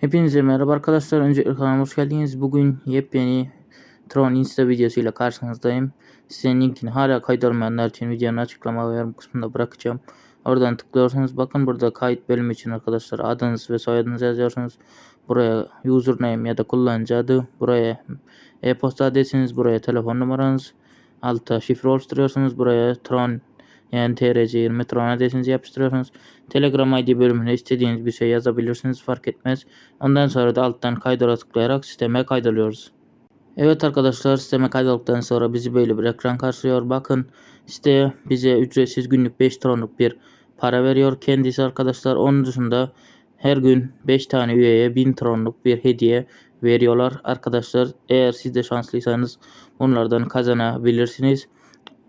Hepinize merhaba arkadaşlar. Öncelikle kanalıma hoş geldiniz. Bugün yepyeni Tron Insta videosuyla karşınızdayım. Size linkini hala kaydolmayanlar için videonun açıklama ve yorum kısmında bırakacağım. Oradan tıklıyorsanız bakın burada kayıt bölümü için arkadaşlar adınız ve soyadınızı yazıyorsunuz. Buraya username ya da kullanıcı adı, buraya e-posta adresiniz, buraya telefon numaranız, altta şifre oluşturuyorsunuz. Buraya Tron yani TRC20 Tron adresinizi yapıştırıyorsunuz. Telegram ID bölümüne istediğiniz bir şey yazabilirsiniz fark etmez. Ondan sonra da alttan kaydola tıklayarak sisteme kaydoluyoruz. Evet arkadaşlar sisteme kaydolduktan sonra bizi böyle bir ekran karşılıyor. Bakın site bize ücretsiz günlük 5 tronluk bir para veriyor. Kendisi arkadaşlar onun dışında her gün 5 tane üyeye 1000 tronluk bir hediye veriyorlar. Arkadaşlar eğer siz de şanslıysanız bunlardan kazanabilirsiniz.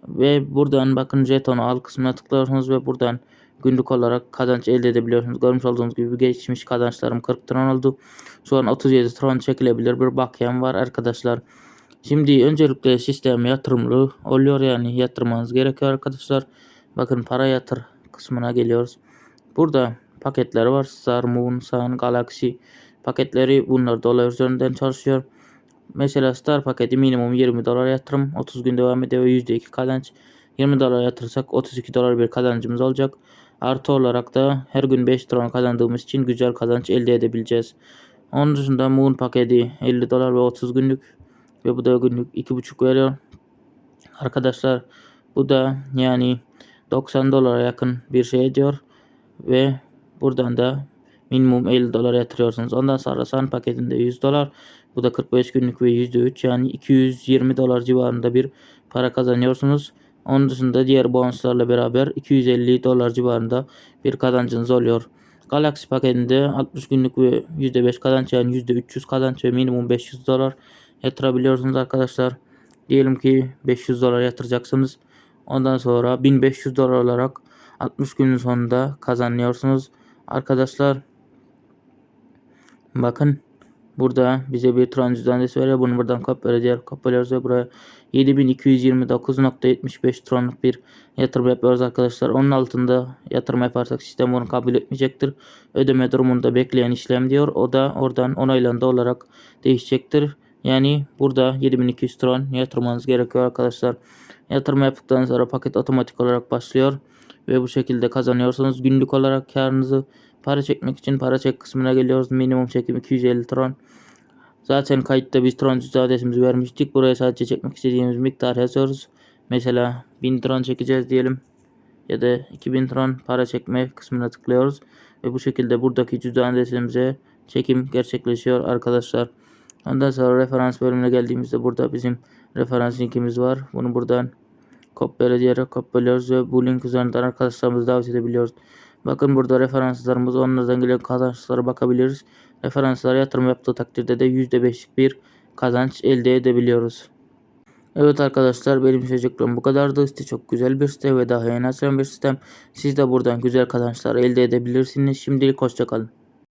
Ve buradan bakın jetonu al kısmına tıklıyorsunuz ve buradan günlük olarak kazanç elde edebiliyorsunuz. Görmüş olduğunuz gibi geçmiş kazançlarım 40 tron oldu. Şu an 37 tron çekilebilir bir bakiyem var arkadaşlar. Şimdi öncelikle sistem yatırımlı oluyor yani yatırmanız gerekiyor arkadaşlar. Bakın para yatır kısmına geliyoruz. Burada paketler var. Star, Moon, Sun, Galaxy paketleri bunlar dolar üzerinden çalışıyor. Mesela Star paketi minimum 20 dolar yatırım 30 gün devam ediyor %2 kazanç. 20 dolar yatırırsak 32 dolar bir kazancımız olacak. Artı olarak da her gün 5 tron kazandığımız için güzel kazanç elde edebileceğiz. Onun dışında Moon paketi 50 dolar ve 30 günlük ve bu da günlük 2,5 veriyor. Arkadaşlar bu da yani 90 dolara yakın bir şey ediyor ve buradan da minimum 50 dolar yatırıyorsunuz. Ondan sonra Sun paketinde 100 dolar. Bu da 45 günlük ve %3 yani 220 dolar civarında bir para kazanıyorsunuz. Onun dışında diğer bonuslarla beraber 250 dolar civarında bir kazancınız oluyor. Galaxy paketinde 60 günlük ve %5 kazanç yani %300 kazanç ve minimum 500 dolar yatırabiliyorsunuz arkadaşlar. Diyelim ki 500 dolar yatıracaksınız. Ondan sonra 1500 dolar olarak 60 günün sonunda kazanıyorsunuz. Arkadaşlar bakın burada bize bir tron cüzdanesi veriyor. Bunu buradan kopyalıyoruz. Diğer kopyalıyoruz ve buraya 7229.75 tronluk bir yatırım yapıyoruz arkadaşlar. Onun altında yatırım yaparsak sistem bunu kabul etmeyecektir. Ödeme durumunda bekleyen işlem diyor. O da oradan onaylandı olarak değişecektir. Yani burada 7200 tron yatırmanız gerekiyor arkadaşlar. Yatırma yaptıktan sonra paket otomatik olarak başlıyor. Ve bu şekilde kazanıyorsunuz. Günlük olarak karınızı para çekmek için para çek kısmına geliyoruz. Minimum çekim 250 tron. Zaten kayıtta biz tron adresimizi vermiştik. Buraya sadece çekmek istediğimiz miktar yazıyoruz. Mesela 1000 tron çekeceğiz diyelim. Ya da 2000 tron para çekme kısmına tıklıyoruz. Ve bu şekilde buradaki cüzdan adresimize çekim gerçekleşiyor arkadaşlar. Ondan sonra referans bölümüne geldiğimizde burada bizim referans linkimiz var. Bunu buradan kopyala diyerek kopyalıyoruz ve bu link üzerinden arkadaşlarımızı davet edebiliyoruz. Bakın burada referanslarımız onlardan gelen kazançlara bakabiliriz. Referanslara yatırım yaptığı takdirde de %5'lik bir kazanç elde edebiliyoruz. Evet arkadaşlar benim söyleyeceklerim bu kadardı. Site çok güzel bir site ve daha yeni açılan bir sistem. Siz de buradan güzel kazançlar elde edebilirsiniz. Şimdilik hoşçakalın.